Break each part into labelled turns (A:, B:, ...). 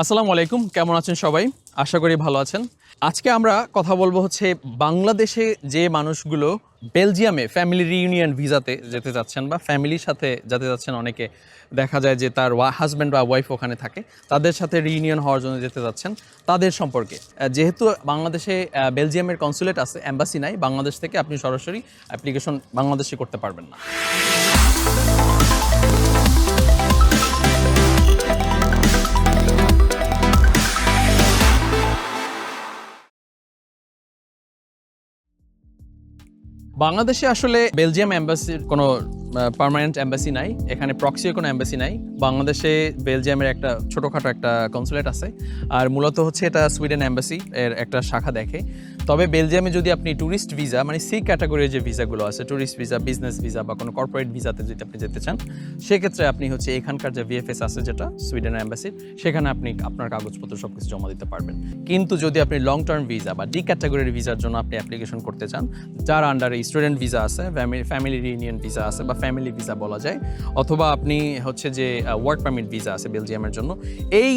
A: আসসালামু আলাইকুম, কেমন আছেন সবাই? আশা করি ভালো আছেন। আজকে আমরা কথা বলব হচ্ছে বাংলাদেশে যে মানুষগুলো বেলজিয়ামে ফ্যামিলি রিউনিয়ন ভিসাতে যেতে যাচ্ছেন বা ফ্যামিলির সাথে যেতে যাচ্ছেন অনেকে, দেখা যায় যে তার হাজব্যান্ড বা ওয়াইফ ওখানে থাকে, তাদের সাথে রিউনিয়ন হওয়ার জন্য যেতে যাচ্ছেন। তাদের সম্পর্কে যেহেতু বাংলাদেশে বেলজিয়ামের কনসুলেট আছে অ্যাম্বাসি নাই, বাংলাদেশ থেকে আপনি সরাসরি অ্যাপ্লিকেশন বাংলাদেশে করতে পারবেন না। বাংলাদেশে আসলে বেলজিয়াম অ্যাম্বাসির কোনো পার্মানেন্ট অ্যাম্বাসি নাই, এখানে প্রক্সিও কোনো অ্যাম্বাসি নাই। বাংলাদেশে বেলজিয়ামের একটা ছোটোখাটো একটা কনসুলেট আছে, আর মূলত হচ্ছে এটা সুইডেন অ্যাম্বাসি এর একটা শাখা দেখে। তবে বেলজিয়ামে যদি আপনি ট্যুরিস্ট ভিসা মানে সি ক্যাটাগরির যে ভিসাগুলো আছে ট্যুরিস্ট ভিসা বিজনেস ভিসা বা কোনো কর্পোরেট ভিসাতে যদি আপনি যেতে চান, সেক্ষেত্রে আপনি হচ্ছে এখানকার যে ভিএফএস আছে যেটা সুইডেন অ্যাম্বাসির সেখানে আপনি আপনার কাগজপত্র সব কিছু জমা দিতে পারবেন। কিন্তু যদি আপনি লং টার্ম ভিসা বা ডি ক্যাটাগরির ভিসার জন্য আপনি অ্যাপ্লিকেশন করতে চান, যার আন্ডারে স্টুডেন্ট ভিসা আছে ফ্যামিলি রিউনিয়ন ভিসা আছে বা ফ্যামিলি ভিসা বলা যায়, অথবা আপনি হচ্ছে যে ওয়ার্ক পারমিট ভিসা আছে বেলজিয়ামের জন্য, এই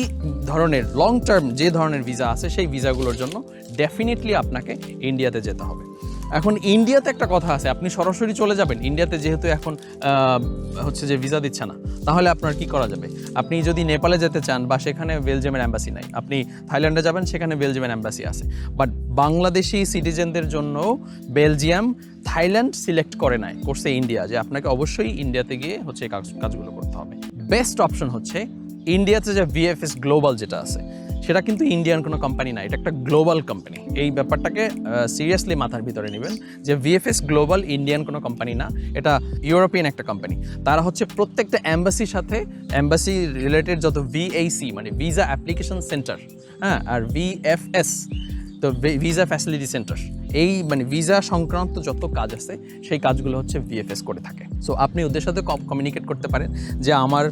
A: ধরনের লং টার্ম যে ধরনের ভিসা আছে, সেই ভিসাগুলোর জন্য ডেফিনেটলি আপনাকে ইন্ডিয়াতে যেতে হবে। এখন ইন্ডিয়াতে একটা কথা আছে, আপনি সরাসরি চলে যাবেন ইন্ডিয়াতে যেহেতু এখন হচ্ছে যে ভিসা দিচ্ছে না, তাহলে আপনার কি করা যাবে? আপনি যদি নেপালে যেতে চান বা সেখানে বেলজিয়ামের অ্যাম্বাসি নাই, আপনি থাইল্যান্ডে যাবেন, সেখানে বেলজিয়ামের অ্যাম্বাসি আছে। বাট বাংলাদেশি সিটিজেনদের জন্য বেলজিয়াম, থাইল্যান্ড সিলেক্ট করে নাই, করছে ইন্ডিয়া যে আপনাকে অবশ্যই ইন্ডিয়াতে গিয়ে হচ্ছে কাজ- কাজগুলো করতে হবে। বেস্ট অপশন হচ্ছে ইন্ডিয়াতে যে ভিএফএস গ্লোবাল যেটা আছে সেটা কিন্তু ইন্ডিয়ান কোনো কোম্পানি না, এটা একটা গ্লোবাল কোম্পানি এই ব্যাপারটাকে সিরিয়াসলি মাথার ভিতরে নেবেন যে ভিএফএস গ্লোবাল ইন্ডিয়ান কোনো কোম্পানি না, এটা ইউরোপিয়ান একটা কোম্পানি তারা হচ্ছে প্রত্যেকটা অ্যাম্বাসির সাথে অ্যাম্বাসি রিলেটেড যত ভিএইসি মানে ভিসা অ্যাপ্লিকেশন সেন্টার হ্যাঁ আর ভিএফএস তো ভিসা ফ্যাসিলিটি সেন্টার এই মানে ভিসা সংক্রান্ত যত কাজ আছে, সেই কাজগুলো হচ্ছে ভিএফএস করে থাকে। সো আপনি ওদের সাথে কমিউনিকেট করতে পারেন যে আমার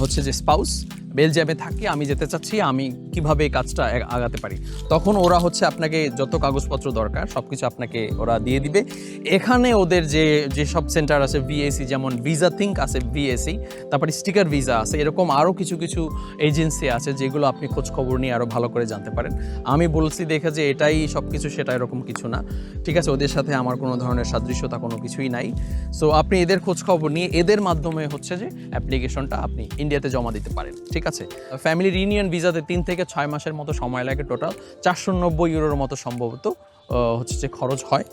A: হচ্ছে যে স্পাউস বেলজিয়ামে থাকি, আমি যেতে চাচ্ছি, আমি কীভাবে এই কাজটা আগ- আগাতে পারি? তখন ওরা হচ্ছে আপনাকে যত কাগজপত্র দরকার সব কিছু আপনাকে ওরা দিয়ে দিবে। এখানে ওদের যে যে সব সেন্টার আছে, ভিএসি, যেমন ভিসা থিঙ্ক আছে, ভিএসি, তারপরে স্টিকার ভিসা আছে, এরকম আরও কিছু কিছু এজেন্সি আছে, যেগুলো আপনি খোঁজ খবর নিয়ে আরও ভালো করে জানতে পারেন। আমি বলছি, দেখে যে এটাই সব কিছু সেটা এরকম কিছু না। ঠিক আছে, ওদের সাথে আমার কোনো ধরনের সাদৃশ্যতা কোনো কিছুই নাই। সো আপনি এদের খোঁজ খবর নিয়ে, এদের মাধ্যমে হচ্ছে যে অ্যাপ্লিকেশনটা আপনি ইন্ডিয়াতে জমা দিতে পারেন। ঠিক আছে ফ্যামিলি রিউনিয়ন ভিসাতে তিন থেকে ছয় মাসের মতো সময় লাগে টোটাল চারশো নব্বই ইউরোর মতো সম্ভবত হচ্ছে যে খরচ হয়।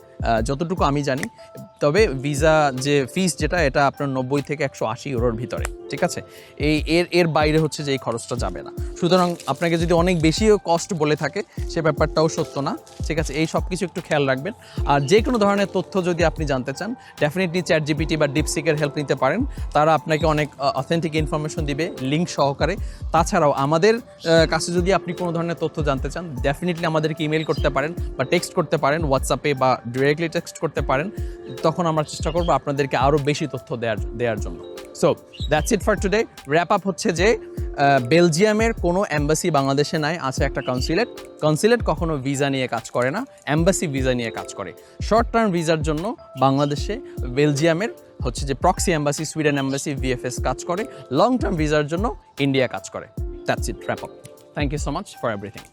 A: যতটুকু আমি জানি। তবে ভিসা যে ফিস যেটা, এটা আপনার নব্বই থেকে একশো আশি ইউরোর ভিতরে। ঠিক আছে? এই এর এর বাইরে হচ্ছে যে এই খরচটা যাবে না। সুতরাং আপনাকে যদি অনেক বেশিও কস্ট বলে থাকে, সে ব্যাপারটাও সত্য না। ঠিক আছে, এই সব কিছু একটু খেয়াল রাখবেন। আর যে কোনো ধরনের তথ্য যদি আপনি জানতে চান ডেফিনেটলি চ্যাট জিপিটি বা ডিপসিকের হেল্প নিতে পারেন। তারা আপনাকে অনেক অথেন্টিক ইনফরমেশন দিবে লিঙ্ক সহকারে। তাছাড়াও আমাদের কাছে যদি আপনি কোনো ধরনের তথ্য জানতে চান ডেফিনেটলি আমাদেরকে ইমেল করতে পারেন বা টেক্সট করতে পারেন হোয়াটসঅ্যাপে বা ডিরেক্টলি টেক্সট করতে পারেন। তখন আমরা চেষ্টা করব আপনাদেরকে আরও বেশি তথ্য দেওয়ার দেওয়ার জন্য। So that's it for today wrap up হচ্ছে যে বেলজিয়ামের কোনো অ্যাম্বাসি বাংলাদেশে নাই, আছে একটা কনসুলেট কনসুলেট কখনো ভিসা নিয়ে কাজ করে না অ্যাম্বাসি ভিসা নিয়ে কাজ করে। শর্ট টার্ম ভিসার জন্য বাংলাদেশে বেলজিয়ামের হচ্ছে যে proxy embassy Sweden embassy VFS কাজ করে। লং টার্ম ভিসার জন্য ইন্ডিয়া কাজ করে। That's it wrap up thank you so much for everything